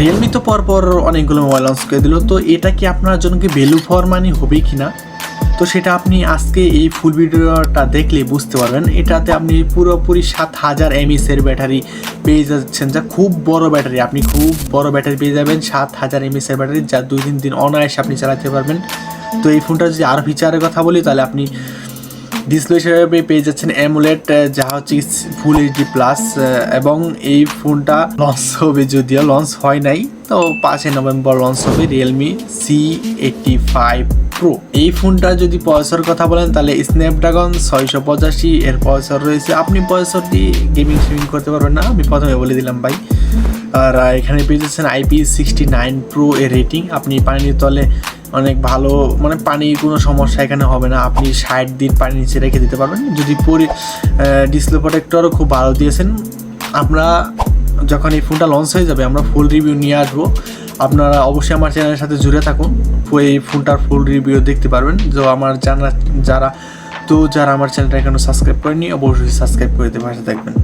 Realme তো পরপর অনেকগুলো মোবাইল লঞ্চ করে দিল, তো এটা কি আপনার জন্য কি ভ্যালু ফর মানি হবে কি না? তো সেটা আপনি আজকে এই ফুল ভিডিওটা দেখলে বুঝতে পারবেন। এটাতে আপনি পুরোপুরি সাত হাজার এমএসের ব্যাটারি পেয়ে যাচ্ছেন, যা খুব বড় ব্যাটারি আপনি খুব বড় ব্যাটারি পেয়ে যাবেন, সাত হাজার এমএসের ব্যাটারি যা দুই তিন দিন অনায়াসে আপনি চালাতে পারবেন। তো এই ফোনটা যদি আরও ফিচারের কথা বলি, তাহলে আপনি ডিসপ্লে হিসেবে পেয়ে যাচ্ছেন অ্যামুলেট যা হচ্ছে ফুল এইচডি প্লাস এবং এই ফোনটা লঞ্চ হবে যদিও লঞ্চ হয় নাই, তো পাঁচই নভেম্বর লঞ্চ হবে realme C eighty five pro এই ফোনটা যদি পয়সার কথা বলেন, তাহলে স্ন্যাপড্রাগন ছয়শো পঁচাশি এর পয়সর রয়েছে। আপনি দিয়ে গেমিং সুইমিং করতে পারবেন না, আমি প্রথমে বলে দিলাম ভাই। আর এখানে পেয়ে যাচ্ছেন আইপি সিক্সটি নাইন প্রো এর রেটিং আপনি পানির তলে অনেক ভালো মানে পানির কোনো সমস্যা এখানে হবে না। আপনি ষাট দিন পানি নিচে রেখে দিতে পারবেন। যদি পরি ডিসপ্লে প্রোটেক্টরও খুব ভালো দিয়েছেন। আমরা যখন এই ফোনটা লঞ্চ হয়ে যাবে, আমরা ফুল রিভিউ নিয়ে আসব। আপনারা অবশ্যই আমার চ্যানেলের সাথে জুড়ে থাকুন। এই ফোনটার ফুল রিভিউ দেখতে পারবেন। তো আমার জানা, যারা, তো যারা আমার চ্যানেলটা এখনও সাবস্ক্রাইব করেনি অবশ্যই সাবস্ক্রাইব করে পাশে থাকবেন।